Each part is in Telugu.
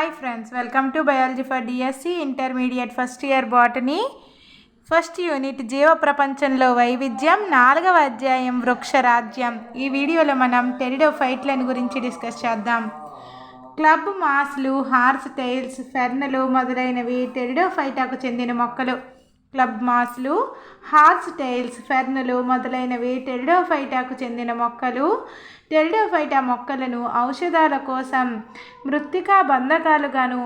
Hi friends welcome to biology for DSC intermediate first year botany first unit జీవ ప్రపంచంలో వైవిధ్యం. నాలుగవ అధ్యాయం వృక్షరాజ్యం ఈ వీడియోలో మనం టెరిడోఫైట్లను గురించి డిస్కస్ చేద్దాం. క్లబ్ మాస్లు హార్స్ టైల్స్ ఫెర్నలు మొదలైనవి టెరిడోఫైటాకు చెందిన మొక్కలు. క్లబ్ మాస్లు హార్స్ టైల్స్ ఫెర్నులు మొదలైనవి టెల్డోఫైటాకు చెందిన మొక్కలు. టెల్డోఫైటా మొక్కలను ఔషధాల కోసం మృత్తికా బంధకాలుగాను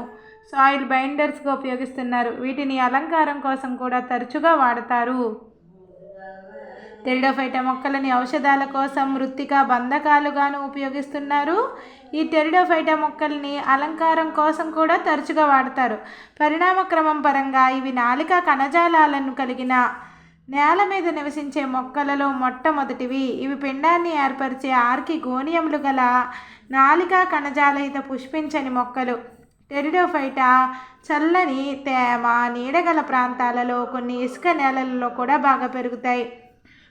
సాయిల్ బైండర్స్గా ఉపయోగిస్తున్నారు. వీటిని అలంకారం కోసం కూడా తరచుగా వాడతారు. టెరిడోఫైట మొక్కలని ఔషధాల కోసం మృత్తిక బంధకాలుగాను ఉపయోగిస్తున్నారు. ఈ టెరిడోఫైటా మొక్కల్ని అలంకారం కోసం కూడా తరచుగా వాడతారు. పరిణామ క్రమం పరంగా ఇవి నాలిక కణజాలాలను కలిగిన నేల మీద నివసించే మొక్కలలో మొట్టమొదటివి. ఇవి పిండాన్ని ఏర్పరిచే ఆర్కి గోనియములు గల నాలికా కణజాలహిత పుష్పించని మొక్కలు. టెరిడోఫైటా చల్లని తేమ నీడగల ప్రాంతాలలో కొన్ని ఇసుక నేలలలో కూడా బాగా పెరుగుతాయి.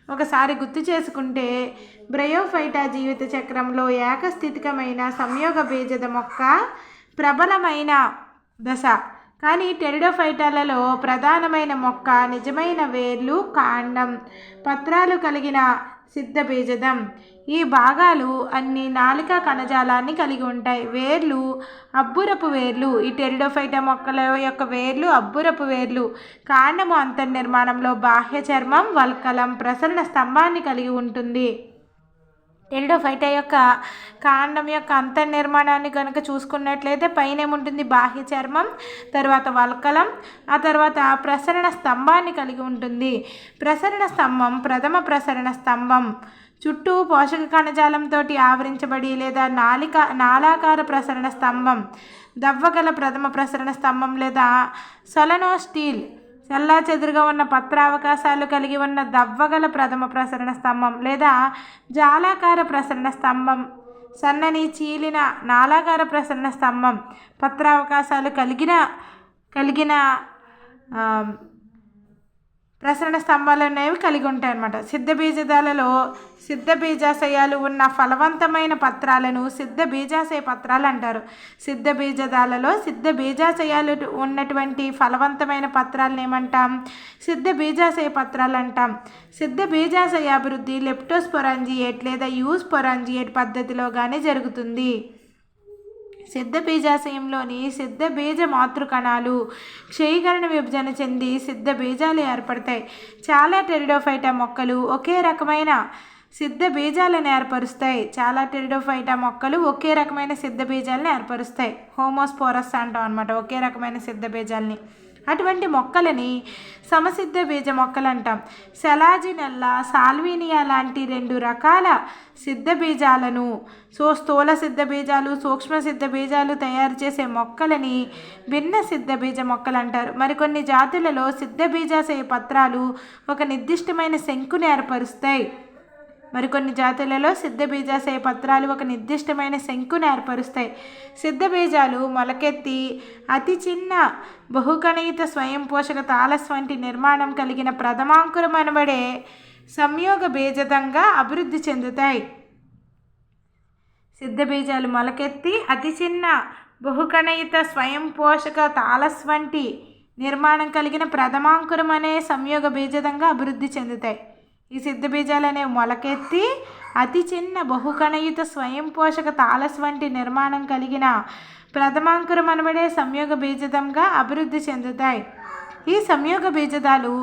ఒకసారి గుర్తు చేసుకుంటే బ్రయోఫైటా జీవిత చక్రంలో ఏకస్థితికమైన సంయోగ బీజద మొక్క ప్రబలమైన దశ. కానీ టెరిడోఫైటాలలో ప్రధానమైన మొక్క నిజమైన వేర్లు కాండం. పత్రాలు కలిగిన సిద్ధ బీజదం ఈ భాగాలు అన్ని నాలిక కణజాలాన్ని కలిగి ఉంటాయి. వేర్లు అబ్బురపు వేర్లు. ఈ టెరిడోఫైట మొక్కల యొక్క వేర్లు అబ్బురపు వేర్లు. కాండము అంతర్నిర్మాణంలో బాహ్య చర్మం వల్కలం ప్రసరణ స్తంభాన్ని కలిగి ఉంటుంది. టెరిడోఫైటా యొక్క కాండం యొక్క అంతర్నిర్మాణాన్ని కనుక చూసుకున్నట్లయితే పైన ఏముంటుంది బాహ్య చర్మం తర్వాత వల్కలం ఆ తర్వాత ప్రసరణ స్తంభాన్ని కలిగి ఉంటుంది. ప్రసరణ స్తంభం ప్రథమ ప్రసరణ స్తంభం. చుట్టూ పోషక కణజాలంతో ఆవరించబడి లేదా నాలిక నాలాకార ప్రసరణ స్తంభం దవ్వగల ప్రథమ ప్రసరణ స్తంభం లేదా సొలనో స్టీల్ చల్లా చెదురుగా ఉన్న పత్రావకాశాలు కలిగి ఉన్న దవ్వగల ప్రథమ ప్రసరణ స్తంభం లేదా జాలాకార ప్రసరణ స్తంభం. సన్నని చీలిన నాలాకార ప్రసరణ స్తంభం. పత్రావకాశాలు కలిగిన కలిగిన ప్రసరణ స్తంభాలు అనేవి కలిగి ఉంటాయి అన్నమాట. సిద్ధ బీజదాలలో సిద్ధ బీజాశయాలు ఉన్న ఫలవంతమైన పత్రాలను సిద్ధ బీజాశయ పత్రాలు అంటారు. సిద్ధ బీజదాలలో సిద్ధ బీజాశయాలు ఉన్నటువంటి ఫలవంతమైన పత్రాలను ఏమంటాం? సిద్ధ బీజాశయ పత్రాలు అంటాం. సిద్ధ బీజాశయ అభివృద్ధి లెప్టోస్పొరాంజియేట్ లేదా యూస్పొరాంజియేట్ పద్ధతిలో కానీ జరుగుతుంది. సిద్ధ బీజాశయంలోని సిద్ధ బీజ మాతృకణాలు క్షయీకరణ విభజన చెంది సిద్ధ బీజాలు ఏర్పడతాయి. చాలా టెరిడోఫైటా మొక్కలు ఒకే రకమైన సిద్ధ బీజాలను ఏర్పరుస్తాయి. చాలా టెరిడోఫైటా మొక్కలు ఒకే రకమైన సిద్ధ బీజాలను ఏర్పరుస్తాయి. హోమోస్పోరస్ అంటాం అనమాట ఒకే రకమైన సిద్ధ బీజాలని. అటువంటి మొక్కలని సమసిద్ధ బీజ మొక్కలు అంటాం సెలాజినెల్లా సాల్వీనియా లాంటి రెండు రకాల సిద్ధ బీజాలను సో స్థూల సిద్ధ బీజాలు సూక్ష్మ సిద్ధ బీజాలు తయారు చేసే మొక్కలని భిన్న సిద్ధ బీజ మొక్కలు అంటారు మరికొన్ని జాతులలో సిద్ధ బీజాశయ పత్రాలు ఒక నిర్దిష్టమైన శంకుని ఏర్పరుస్తాయి. మరికొన్ని జాతులలో సిద్ధ బీజాశయ పత్రాలు ఒక నిర్దిష్టమైన శంకును ఏర్పరుస్తాయి. సిద్ధ బీజాలు మొలకెత్తి అతి చిన్న బహుకణయిత స్వయం పోషక తాలస్ వంటి నిర్మాణం కలిగిన ప్రథమాంకురం అనబడే సంయోగ బీజదంగా అభివృద్ధి చెందుతాయి. సిద్ధ బీజాలు మొలకెత్తి అతి చిన్న బహుకణయిత స్వయం పోషక తాలస్ వంటి నిర్మాణం కలిగిన ప్రథమాంకురం అనే సంయోగ బీజదంగా అభివృద్ధి చెందుతాయి. ఈ సిద్ధ బీజాలు మొలకెత్తి అతి చిన్న బహుకణయుత స్వయం పోషక తాలస్ వంటి నిర్మాణం కలిగిన ప్రథమాంకురం అనబడే సంయోగ బీజదంగా అభివృద్ధి చెందుతాయి. ఈ సంయోగ బీజదాలు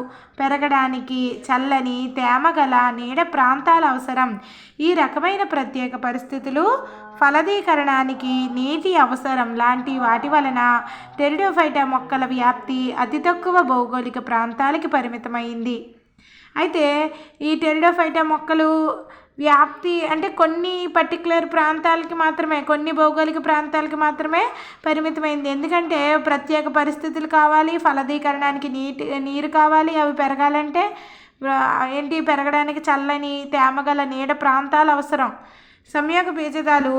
పెరగడానికి చల్లని తేమగల నీడ ప్రాంతాలు అవసరం. ఈ రకమైన ప్రత్యేక పరిస్థితులు ఫలదీకరణానికి నీటి అవసరం. లాంటి వాటి వలన టెరిడోఫైటా మొక్కల వ్యాప్తి అతి తక్కువ భౌగోళిక ప్రాంతాలకి పరిమితమైంది. అయితే ఈ టెరిడోఫైటా మొక్కలు వ్యాప్తి అంటే కొన్ని పర్టికులర్ ప్రాంతాలకి మాత్రమే కొన్ని భౌగోళిక ప్రాంతాలకి మాత్రమే పరిమితమైంది. ఎందుకంటే ప్రత్యేక పరిస్థితులు కావాలి ఫలదీకరణానికి నీటి నీరు కావాలి అవి పెరగాలంటే ఏంటి? పెరగడానికి చల్లని తేమగల నీడ ప్రాంతాలు అవసరం. సంయోగ బీజదాలు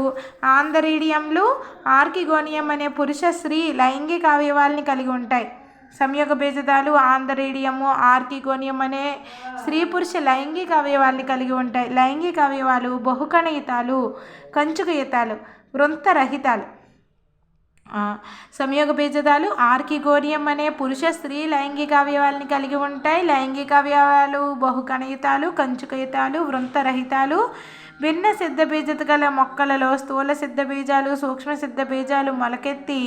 ఆంధ్రీడియంలు ఆర్కిగోనియం అనే పురుష స్త్రీ లైంగిక అవయవాల్ని కలిగి ఉంటాయి. సంయోగ బీజదాలు ఆంధ్రేడియము ఆర్కిగోనియం అనే స్త్రీ పురుష లైంగిక అవయవాల్ని కలిగి ఉంటాయి. లైంగిక అవయవాలు బహుకణయుతాలు కంచుకయుతాలు వృంతరహితాలు. సంయోగ బీజదాలు ఆర్కిగోరియం అనే పురుష స్త్రీ లైంగిక అవయవాలని కలిగి ఉంటాయి. లైంగిక అవయవాలు బహుకణయుతాలు కంచుకయుతాలు వృంతరహితాలు భిన్న సిద్ధ బీజత గల మొక్కలలో స్థూల సిద్ధ బీజాలు సూక్ష్మ సిద్ధ బీజాలు మొలకెత్తి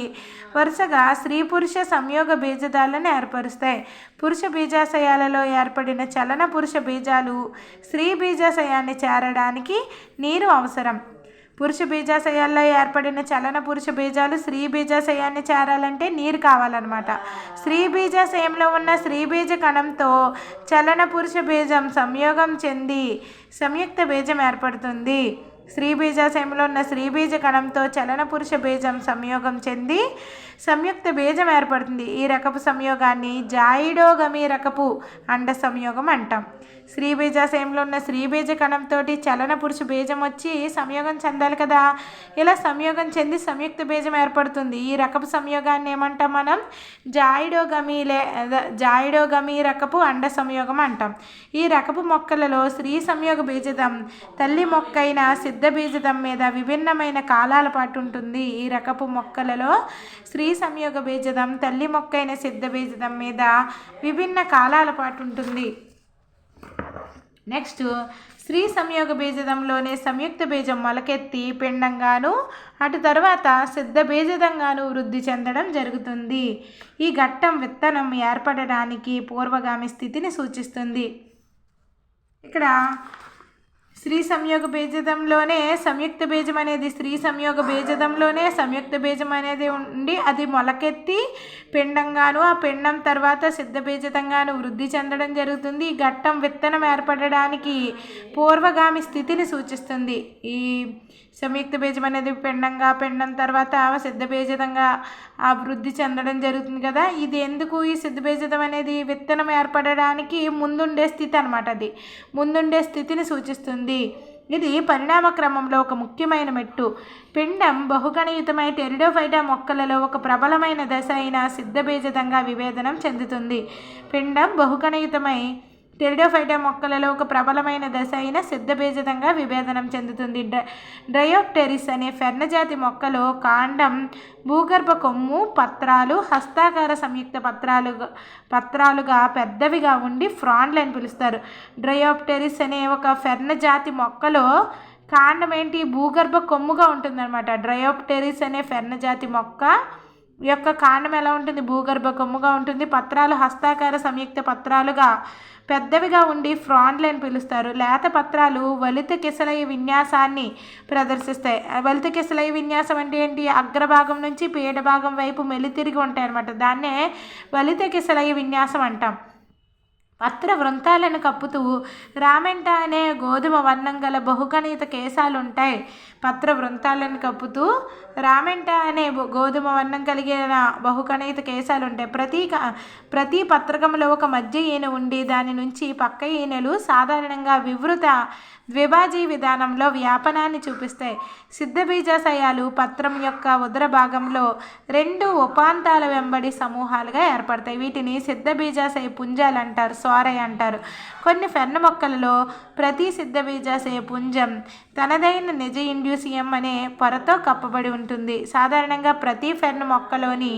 వరుసగా స్త్రీ పురుష సంయోగ బీజదాలను ఏర్పరుస్తాయి. పురుష బీజాశయాలలో ఏర్పడిన చలన పురుష బీజాలు స్త్రీ బీజాశయాన్ని చేరడానికి నీరు అవసరం. పురుష బీజాశయాల్లో ఏర్పడిన చలన పురుష బీజాలు స్త్రీ బీజాశయాన్ని చేరాలంటే నీరు కావాలన్నమాట. స్త్రీ బీజాశయంలో ఉన్న స్త్రీ బీజ కణంతో చలన పురుష బీజం సంయోగం చెంది సంయుక్త బీజం ఏర్పడుతుంది. స్త్రీ బీజాశయంలో ఉన్న స్త్రీ బీజ కణంతో చలన పురుష బీజం సంయోగం చెంది సంయుక్త బీజం ఏర్పడుతుంది. ఈ రకపు సంయోగాన్ని జాయిడోగమి రకపు అండ సంయోగం అంటాం. స్త్రీ బీజాశయంలో ఉన్న స్త్రీ బీజ కణంతో చలన పురుషు బీజం వచ్చి సంయోగం చెందాలి కదా. ఇలా సంయోగం చెంది సంయుక్త బీజం ఏర్పడుతుంది. ఈ రకపు సంయోగాన్ని ఏమంటాం మనం? జాయిడోగమి లే జాయిడోగమి రకపు అండ సంయోగం అంటాం. ఈ రకపు మొక్కలలో స్త్రీ సంయోగ బీజదం తల్లి మొక్కైన సిద్ధ బీజదం మీద విభిన్నమైన కాలాల పాటు ఉంటుంది. ఈ రకపు మొక్కలలో స్త్రీ సంయోగ బీజదం తల్లి మొక్కైన సిద్ధ బీజదం మీద విభిన్న కాలాల పాటు ఉంటుంది నెక్స్ట్ స్త్రీ సంయోగ బీజదంలోనే సంయుక్త బీజం మొలకెత్తి పిండంగాను అటు తర్వాత సిద్ధ బీజదంగాను వృద్ధి చెందడం జరుగుతుంది. ఈ ఘట్టం విత్తనం ఏర్పడడానికి పూర్వగామి స్థితిని సూచిస్తుంది. ఇక్కడ స్త్రీ సంయోగ బీజదంలోనే సంయుక్త బీజం అనేది స్త్రీ సంయోగ బీజదంలోనే సంయుక్త బీజం అనేది ఉండి అది మొలకెత్తి పిండంగాను ఆ పిండం తర్వాత సిద్ధ బీజదంగాను వృద్ధి చెందడం జరుగుతుంది. ఈ ఘట్టం విత్తనం ఏర్పడడానికి పూర్వగామి స్థితిని సూచిస్తుంది. ఈ సంయుక్త బీజం అనేది పిండంగా పిండం తర్వాత సిద్ధ బీజదంగా అభివృద్ధి చెందడం జరుగుతుంది కదా. ఇది ఎందుకు ఈ సిద్ధబీజతం అనేది విత్తనం ఏర్పడడానికి ముందుండే స్థితి అనమాట అది. ముందుండే స్థితిని సూచిస్తుంది. ఇది పరిణామ క్రమంలో ఒక ముఖ్యమైన మెట్టు. పిండం బహుగణయుతమై టెరిడోఫైటా మొక్కలలో ఒక ప్రబలమైన దశ అయిన సిద్ధబీజదంగా విభేదనం చెందుతుంది. పిండం బహుగణయుతమై టెరిడోఫైటా మొక్కలలో ఒక ప్రబలమైన దశ అయిన సిద్ధబీజదంగా విభేదనం చెందుతుంది. డ్ర డ్రయోప్టెరిస్ అనే ఫెర్నజాతి మొక్కలో కాండం భూగర్భ కొమ్ము పత్రాలు హస్తాకార సంయుక్త పత్రాలు పత్రాలుగా పెద్దవిగా ఉండి ఫ్రాండ్లు అని పిలుస్తారు. డ్రయోప్టెరిస్ అనే ఒక ఫెర్న జాతి మొక్కలో కాండం ఏంటి? భూగర్భ కొమ్ముగా ఉంటుందన్నమాట. డ్రయోప్టెరిస్ అనే ఫెర్న జాతి మొక్క యొక్క కాండం ఎలా ఉంటుంది? భూగర్భ కొమ్ముగా ఉంటుంది. పత్రాలు హస్తాకార సంయుక్త పత్రాలుగా పెద్దవిగా ఉండి ఫ్రాండ్లు అని పిలుస్తారు. లేత పత్రాలు వలిత కిసలయ విన్యాసాన్ని ప్రదర్శిస్తాయి. వలిత కిసలయ విన్యాసం అంటే ఏంటి? అగ్రభాగం నుంచి పీడ భాగం వైపు మెలితిరిగి ఉంటాయి అన్నమాట దాన్నే వలిత కిసలయ విన్యాసం అంటాం. పత్ర వృంతాలను కప్పుతూ రామెంట అనే గోధుమ వర్ణం గల బహుగణిత కేశాలు ఉంటాయి పత్ర వృంతాలను కప్పుతూ రామెంట అనే గోధుమ వర్ణం కలిగిన బహుగణిత కేశాలు ఉంటాయి ప్రతి క- ప్రతి పత్రకంలో ఒక మధ్య ఈన ఉండి దాని నుంచి పక్క ఈనెలు సాధారణంగా వివృత ద్విభాజీ విధానంలో వ్యాపనాన్ని చూపిస్తాయి. సిద్ధబీజాశయాలు పత్రం యొక్క ఉదర భాగంలో రెండు ఉపాంతాల వెంబడి సమూహాలుగా ఏర్పడతాయి. వీటిని సిద్ధబీజాశయ పుంజాలు అంటారు. సోరై అంటారు. కొన్ని ఫెర్న మొక్కలలో ప్రతి సిద్ధబీజాశయ పుంజం తనదైన నిజ ఇండ్యూసియం అనే పొరతో కప్పబడి ఉంటుంది. సాధారణంగా ప్రతి ఫెర్న మొక్కలోని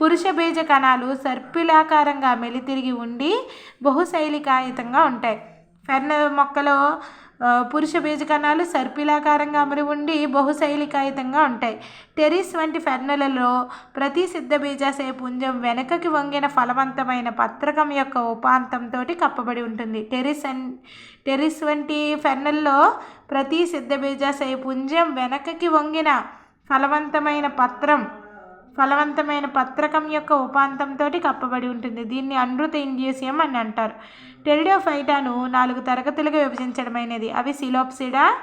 పురుష బీజ కణాలు సర్పిలాకారంగా మెలితిరిగి ఉండి బహుశైలికాయుతంగా ఉంటాయి. ఫెర్న మొక్కలో పురుష బీజకణాలు సర్పిలాకారంగా అమరి ఉండి బహుశైలికాయుతంగా ఉంటాయి. టెరిస్ వంటి ఫెర్నలలో ప్రతి సిద్ధ బీజాశయ పుంజం వెనకకి వంగిన ఫలవంతమైన పత్రకం యొక్క ఉపాంతంతో కప్పబడి ఉంటుంది. టెరిస్ అన్ టెరిస్ వంటి ఫెర్నల్లో ప్రతి సిద్ధ బీజాశయ పుంజం వెనకకి వంగిన ఫలవంతమైన పత్రం ఫలవంతమైన పత్రకం యొక్క ఉపాంతంతో కప్పబడి ఉంటుంది. దీన్ని అనృత ఇండ్యూసియం అని అంటారు. టెరిడోఫైటాను నాలుగు తరగతులుగా విభజించడమైనది. అవి సిలోప్సిడా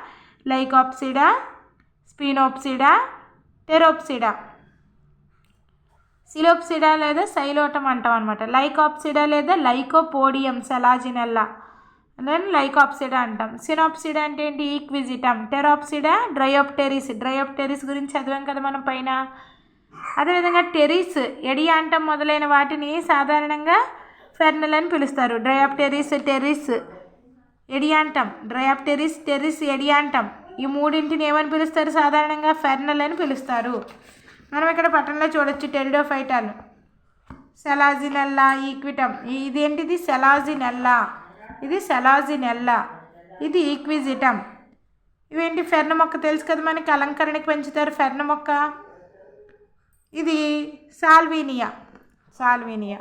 లైకాప్సిడా స్పినోప్సిడా టెరోప్సిడా. సిలోప్సిడా లేదా సైలోటం అంటాం అనమాట లైకాప్సిడా లేదా లైకోపోడియం సెలాజినల్లా. దెన్ లైకాప్సిడా అంటాం. సినోప్సిడా అంటే ఏంటి? ఈక్విజిటమ్. టెరాప్సిడా డ్రయోప్టెరిస్. డ్రయోప్టెరిస్ గురించి చదివాం కదా మనం పైన. అదేవిధంగా టెరిస్ ఎడియాంటం మొదలైన వాటిని సాధారణంగా ఫెర్నల్ అని పిలుస్తారు. Dryopteris Pteris Adiantum. Dryopteris Pteris Adiantum. ఈ మూడింటిని ఏమని పిలుస్తారు? సాధారణంగా ఫెర్నల్ అని పిలుస్తారు. మనం ఇక్కడ పట్టణంలో చూడొచ్చు టెరిడోఫైటాలు సెలాజినెల్లా ఈక్విటమ్ ఇదేంటిది? సెలాజినెల్లా. ఇది సెలాజినెల్లా. ఇది ఈక్విజిటమ్ ఇవేంటి? ఫెర్న మొక్క తెలుసు కదా మనకి? అలంకరణకి పెంచుతారు ఫెర్న మొక్క. ఇది సాల్వీనియా. సాల్వీనియా.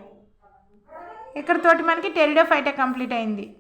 ఇక్కడతోటి మనకి టెరిడోఫైటా కంప్లీట్ అయింది.